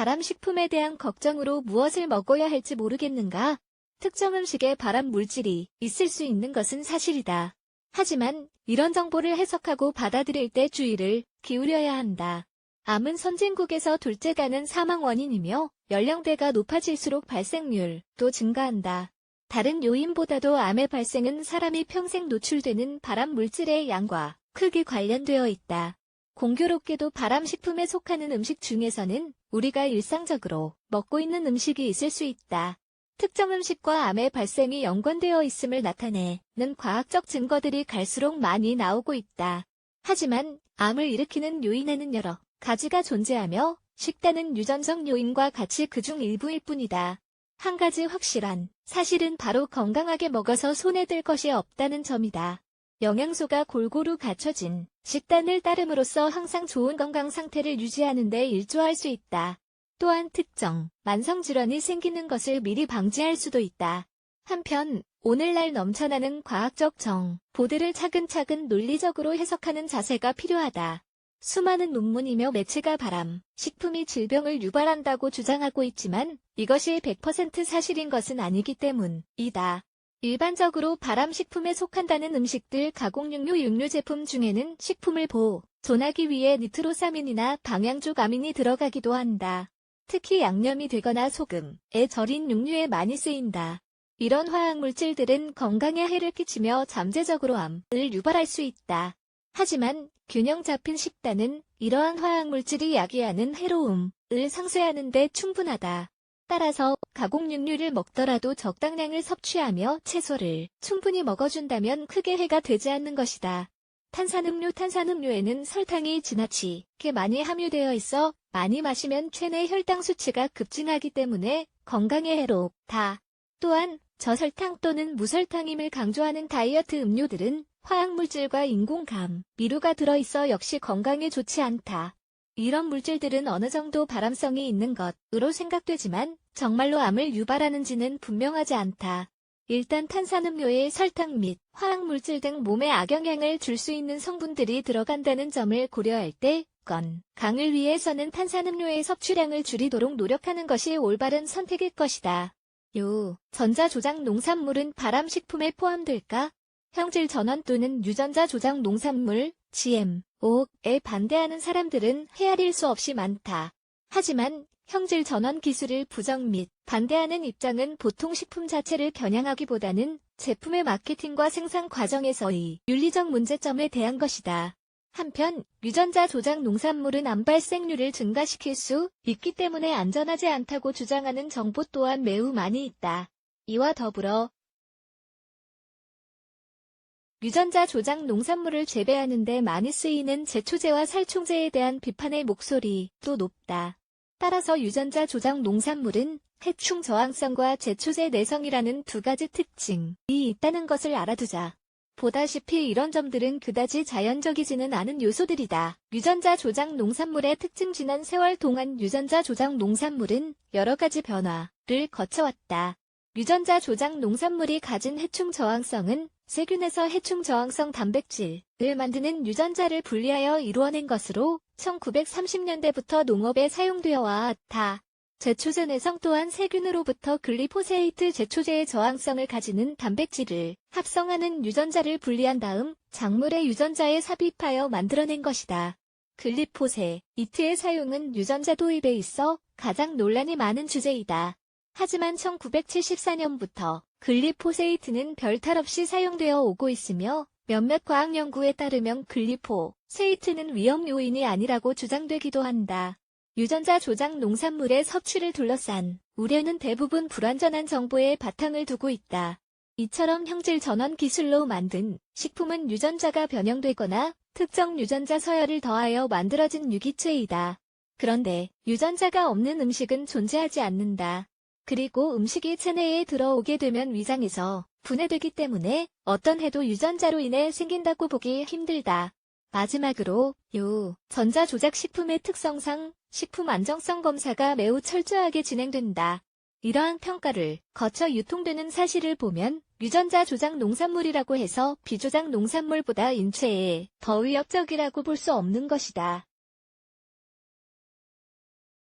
발암식품에 대한 걱정으로 무엇을 먹어야 할지 모르겠는가? 특정 음식에 발암 물질이 있을 수 있는 것은 사실이다. 하지만 이런 정보를 해석하고 받아들일 때 주의를 기울여야 한다. 암은 선진국에서 둘째 가는 사망 원인이며 연령대가 높아질수록 발생률도 증가한다. 다른 요인보다도 암의 발생은 사람이 평생 노출되는 발암 물질의 양과 크게 관련되어 있다. 공교롭게도 발암식품에 속하는 음식 중에서는 우리가 일상적으로 먹고 있는 음식이 있을 수 있다. 특정 음식과 암의 발생이 연관되어 있음을 나타내는 과학적 증거들이 갈수록 많이 나오고 있다. 하지만 암을 일으키는 요인에는 여러 가지가 존재하며 식단은 유전적 요인과 같이 그중 일부일 뿐이다. 한 가지 확실한 사실은 바로 건강하게 먹어서 손해될 것이 없다는 점이다. 영양소가 골고루 갖춰진 식단을 따름으로써 항상 좋은 건강 상태를 유지하는 데 일조할 수 있다. 또한 특정 만성질환이 생기는 것을 미리 방지할 수도 있다. 한편 오늘날 넘쳐나는 과학적 정보들을 차근차근 논리적으로 해석하는 자세가 필요하다. 수많은 논문이며 매체가 바람, 식품이 질병을 유발한다고 주장하고 있지만 이것이 100% 사실인 것은 아니기 때문이다. 일반적으로 발암식품에 속한다는 음식들 가공육류 육류 제품 중에는 식품을 보존하기 위해 니트로사민이나 방향족 아민이 들어가기도 한다. 특히 양념이 되거나 소금에 절인 육류에 많이 쓰인다. 이런 화학물질들은 건강에 해를 끼치며 잠재적으로 암을 유발할 수 있다. 하지만 균형 잡힌 식단은 이러한 화학물질이 야기하는 해로움을 상쇄하는 데 충분하다. 따라서 가공육류를 먹더라도 적당량을 섭취하며 채소를 충분히 먹어준다면 크게 해가 되지 않는 것이다. 탄산음료 탄산음료에는 설탕이 지나치게 많이 함유되어 있어 많이 마시면 체내 혈당 수치가 급증하기 때문에 건강에 해롭다. 또한 저설탕 또는 무설탕임을 강조하는 다이어트 음료들은 화학물질과 인공감, 미루가 들어있어 역시 건강에 좋지 않다. 이런 물질들은 어느 정도 발암성이 있는 것으로 생각되지만 정말로 암을 유발하는지는 분명하지 않다. 일단 탄산음료에 설탕 및 화학물질 등 몸에 악영향을 줄 수 있는 성분들이 들어간다는 점을 고려할 때 건 강을 위해서는 탄산음료의 섭취량을 줄이도록 노력하는 것이 올바른 선택일 것이다. 요, 전자조작 농산물은 발암식품에 포함될까? 형질 전원 또는 유전자 조작 농산물, GMO에 반대하는 사람들은 헤아릴 수 없이 많다. 하지만 형질 전원 기술을 부정 및 반대하는 입장은 보통 식품 자체를 겨냥하기보다는 제품의 마케팅과 생산 과정에서의 윤리적 문제점에 대한 것이다. 한편 유전자 조작 농산물은 암 발생률을 증가시킬 수 있기 때문에 안전하지 않다고 주장하는 정보 또한 매우 많이 있다. 이와 더불어 유전자 조작 농산물을 재배하는 데 많이 쓰이는 제초제와 살충제에 대한 비판의 목소리도 높다. 따라서 유전자 조작 농산물은 해충 저항성과 제초제 내성이라는 두 가지 특징이 있다는 것을 알아두자. 보다시피 이런 점들은 그다지 자연적이지는 않은 요소들이다. 유전자 조작 농산물의 특징 지난 세월 동안 유전자 조작 농산물은 여러 가지 변화를 거쳐왔다. 유전자 조작 농산물이 가진 해충 저항성은 세균에서 해충 저항성 단백질을 만드는 유전자를 분리하여 이루어낸 것으로 1930년대부터 농업에 사용되어 왔다. 제초제 내성 또한 세균으로부터 글리포세이트 제초제의 저항성을 가지는 단백질을 합성하는 유전자를 분리한 다음 작물의 유전자에 삽입하여 만들어낸 것이다. 글리포세 이트의 사용은 유전자 도입에 있어 가장 논란이 많은 주제이다. 하지만 1974년부터 글리포세이트는 별탈 없이 사용되어 오고 있으며 몇몇 과학 연구에 따르면 글리포세이트는 위험 요인이 아니라고 주장되기도 한다. 유전자 조작 농산물의 섭취를 둘러싼 우려는 대부분 불완전한 정보에 바탕을 두고 있다. 이처럼 형질 전원 기술로 만든 식품은 유전자가 변형되거나 특정 유전자 서열을 더하여 만들어진 유기체이다. 그런데 유전자가 없는 음식은 존재하지 않는다. 그리고 음식이 체내에 들어오게 되면 위장에서 분해되기 때문에 어떤 해도 유전자로 인해 생긴다고 보기 힘들다. 마지막으로 요 전자 조작 식품의 특성상 식품 안정성 검사가 매우 철저하게 진행된다. 이러한 평가를 거쳐 유통되는 사실을 보면 유전자 조작 농산물이라고 해서 비조작 농산물보다 인체에 더 위협적이라고 볼 수 없는 것이다.